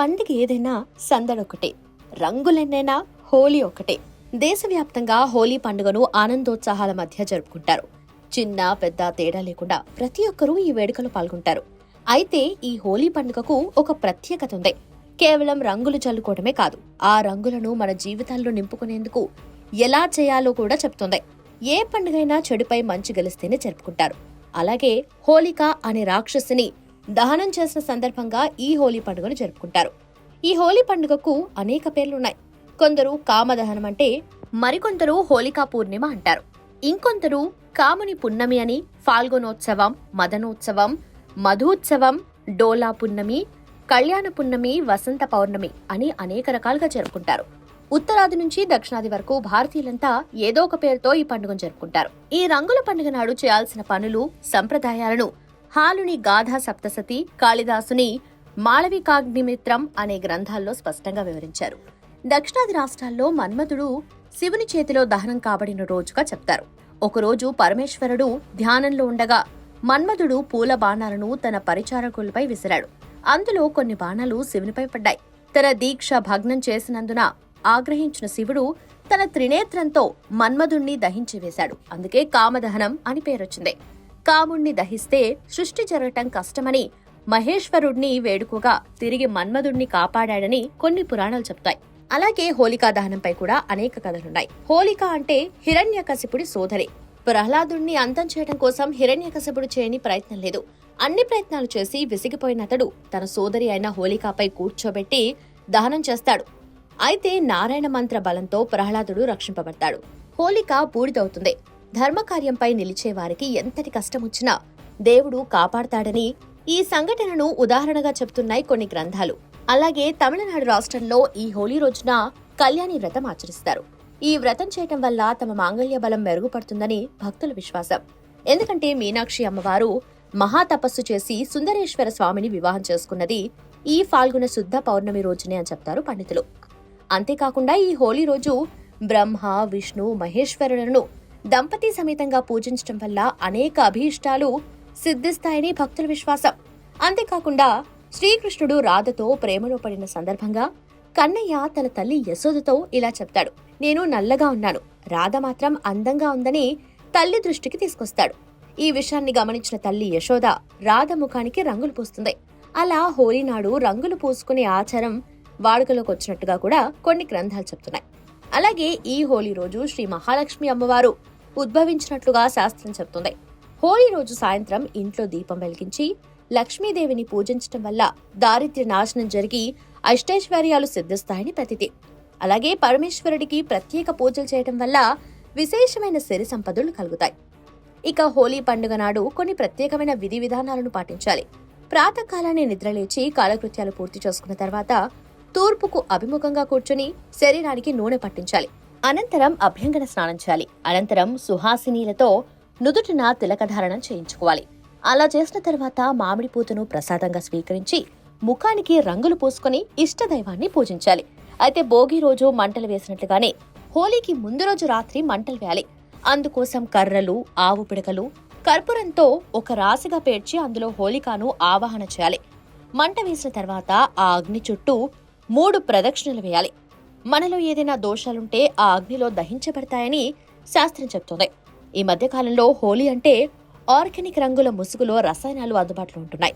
పండుగ ఏదైనా సందడొకటే రంగులెన్నైనా హోలీ ఒకటే. దేశవ్యాప్తంగా హోలీ పండుగను ఆనందోత్సాహాల మధ్య జరుపుకుంటారు. చిన్న పెద్ద తేడా లేకుండా ప్రతి ఒక్కరూ ఈ వేడుకలో పాల్గొంటారు. అయితే ఈ హోలీ పండుగకు ఒక ప్రత్యేకత ఉంది. కేవలం రంగులు చల్లుకోవడమే కాదు ఆ రంగులను మన జీవితాల్లో నింపుకునేందుకు ఎలా చేయాలో కూడా చెప్తుంది. ఏ పండుగైనా చెడుపై మంచి గెలిస్తేనే జరుపుకుంటారు. అలాగే హోలిక అనే రాక్షసిని దహనం చేసిన సందర్భంగా ఈ హోలీ పండుగను జరుపుకుంటారు. ఈ హోలీ పండుగకు అనేక పేర్లున్నాయి. కొందరు కామదహనం అంటే మరికొందరు హోలికా పూర్ణిమ అంటారు. ఇంకొందరు కాముని పున్నమి అని ఫాల్గొనోత్సవం మదనోత్సవం మధుత్సవం డోలా పున్నమి కళ్యాణ పున్నమి వసంత పౌర్ణమి అని అనేక రకాలుగా జరుపుకుంటారు. ఉత్తరాది నుంచి దక్షిణాది వరకు భారతీయులంతా ఏదో ఒక పేరుతో ఈ పండుగను జరుపుకుంటారు. ఈ రంగుల పండుగ నాడు చేయాల్సిన పనులు సంప్రదాయాలను హాలుని గాథా సప్తసతి కాళిదాసుని మాళవికాగ్నిమిత్రం అనే గ్రంథాల్లో స్పష్టంగా వివరించారు. దక్షిణాది రాష్ట్రాల్లో మన్మధుడు శివుని చేతిలో దహనం కాబడిన రోజుగా చెప్తారు. ఒకరోజు పరమేశ్వరుడు ధ్యానంలో ఉండగా మన్మధుడు పూల బాణాలను తన పరిచారకులపై విసిరాడు. అందులో కొన్ని బాణాలు శివునిపై పడ్డాయి. తన దీక్ష భగ్నం చేసినందున ఆగ్రహించిన శివుడు తన త్రినేత్రంతో మన్మధుణ్ణి దహించి వేశాడు. అందుకే కామదహనం అని పేరొచ్చింది. కాముణ్ణి దహిస్తే సృష్టి జరగటం కష్టమని మహేశ్వరుణ్ణి వేడుకగా తిరిగి మన్మధుణ్ణి కాపాడాడని కొన్ని పురాణాలు చెప్తాయి. అలాగే హోలికా దహనంపై కూడా అనేక కథలున్నాయి. హోలిక అంటే హిరణ్యకశిపుడి సోదరి. ప్రహ్లాదుణ్ణి అంతం చేయడం కోసం హిరణ్యకశిపుడు చేయని ప్రయత్నం లేదు. అన్ని ప్రయత్నాలు చేసి విసిగిపోయిన అతడు తన సోదరి అయిన హోలికాపై కూర్చోబెట్టి దహనం చేస్తాడు. అయితే నారాయణ మంత్ర బలంతో ప్రహ్లాదుడు రక్షింపబడతాడు. హోలిక బూడిదవుతుంది. ధర్మకార్యంపై నిలిచే వారికి ఎంతటి కష్టమొచ్చినా దేవుడు కాపాడతాడని ఈ సంఘటనను ఉదాహరణగా చెప్తున్నాయి కొన్ని గ్రంథాలు. అలాగే తమిళనాడు రాష్ట్రంలో ఈ హోలీ రోజున కళ్యాణి వ్రతం ఆచరిస్తారు. ఈ వ్రతం చేయటం వల్ల తమ మాంగళ్య బలం మెరుగుపడుతుందని భక్తుల విశ్వాసం. ఎందుకంటే మీనాక్షి అమ్మవారు మహాతపస్సు చేసి సుందరేశ్వర స్వామిని వివాహం చేసుకున్నది ఈ ఫాల్గుణ శుద్ధ పౌర్ణమి రోజునే అని చెప్తారు పండితులు. అంతేకాకుండా ఈ హోలీ రోజు బ్రహ్మ విష్ణు మహేశ్వరులను దంపతి సమేతంగా పూజించడం వల్ల అనేక అభీష్టాలు సిద్ధిస్తాయని భక్తుల విశ్వాసం. అంతేకాకుండా శ్రీకృష్ణుడు రాధతో ప్రేమలో పడిన సందర్భంగా కన్నయ్య తన తల్లి యశోదతో ఇలా చెప్తాడు. నేను నల్లగా ఉన్నాను. రాధ మాత్రం అందంగా ఉందని తల్లి దృష్టికి తీసుకొస్తాడు. ఈ విషయాన్ని గమనించిన తల్లి యశోద రాధ ముఖానికి రంగులు పూస్తుంది. అలా హోలీ నాడు రంగులు పూసుకునే ఆచారం వాడుకలోకి వచ్చినట్టుగా కూడా కొన్ని గ్రంథాలు చెప్తున్నాయి. అలాగే ఈ హోలీ రోజు శ్రీ మహాలక్ష్మి అమ్మవారు ఉద్భవించినట్లుగా శాస్త్రం చెబుతుంది. హోలీ రోజు సాయంత్రం ఇంట్లో దీపం వెలిగించి లక్ష్మీదేవిని పూజించటం వల్ల దారిద్ర్య నాశనం జరిగి అష్టైశ్వర్యాలు సిద్ధిస్తాయని ప్రతిథి అలాగే పరమేశ్వరుడికి ప్రత్యేక పూజలు చేయటం వల్ల విశేషమైన సిరి సంపదలు కలుగుతాయి. ఇక హోలీ పండుగ నాడు కొన్ని ప్రత్యేకమైన విధి విధానాలను పాటించాలి. ప్రాతకాలాన్ని నిద్రలేచి కాలకృత్యాలు పూర్తి చేసుకున్న తర్వాత తూర్పుకు అభిముఖంగా కూర్చుని శరీరానికి నూనె పట్టించాలి. అనంతరం అభ్యంగన స్నానం చేయాలి. అనంతరం సుహాసినీలతో నుదుటిన తిలకధారణం చేయించుకోవాలి. అలా చేసిన తర్వాత మామిడి పూతను ప్రసాదంగా స్వీకరించి ముఖానికి రంగులు పూసుకొని ఇష్టదైవాన్ని పూజించాలి. అయితే భోగి రోజు మంటలు వేసినట్లుగానే హోలీకి ముందు రోజు రాత్రి మంటలు వేయాలి. అందుకోసం కర్రలు ఆవు పిడకలు కర్పూరంతో ఒక రాశిగా పేర్చి అందులో హోలికాను ఆవాహన చేయాలి. మంట వేసిన తర్వాత ఆ అగ్ని చుట్టూ మూడు ప్రదక్షిణలు వేయాలి. మనలో ఏదైనా దోషాలుంటే ఆ అగ్నిలో దహించబడతాయని శాస్త్రం చెప్తోంది ఈ మధ్యకాలంలో హోలీ అంటే ఆర్గానిక్ రంగుల ముసుగులో రసాయనాలు అందుబాటులో ఉంటున్నాయి.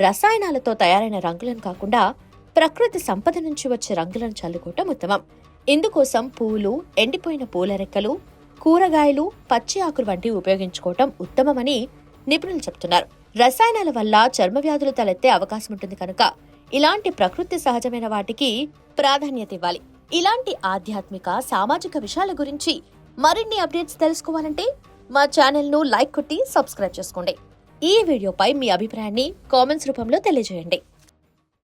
రసాయనాలతో తయారైన రంగులను కాకుండా ప్రకృతి సంపద నుంచి వచ్చే రంగులను చల్లుకోవటం ఉత్తమం. ఇందుకోసం పూలు ఎండిపోయిన పూల రెక్కలు కూరగాయలు పచ్చి ఆకులు వంటివి ఉపయోగించుకోవటం ఉత్తమమని నిపుణులు చెప్తున్నారు రసాయనాల వల్ల చర్మ వ్యాధులు తలెత్తే అవకాశం ఉంటుంది కనుక ఇలాంటి ప్రకృతి సహజమైన వాటికి ప్రాధాన్యత ఇవ్వాలి. ఇలాంటి ఆధ్యాత్మిక సామాజిక విషయాల గురించి మరిన్ని అప్డేట్స్ తెలుసుకోవాలంటే మా ఛానల్ను లైక్ కొట్టి సబ్స్క్రైబ్ చేసుకోండి. ఈ వీడియోపై మీ అభిప్రాయాన్ని కామెంట్స్ రూపంలో తెలియజేయండి.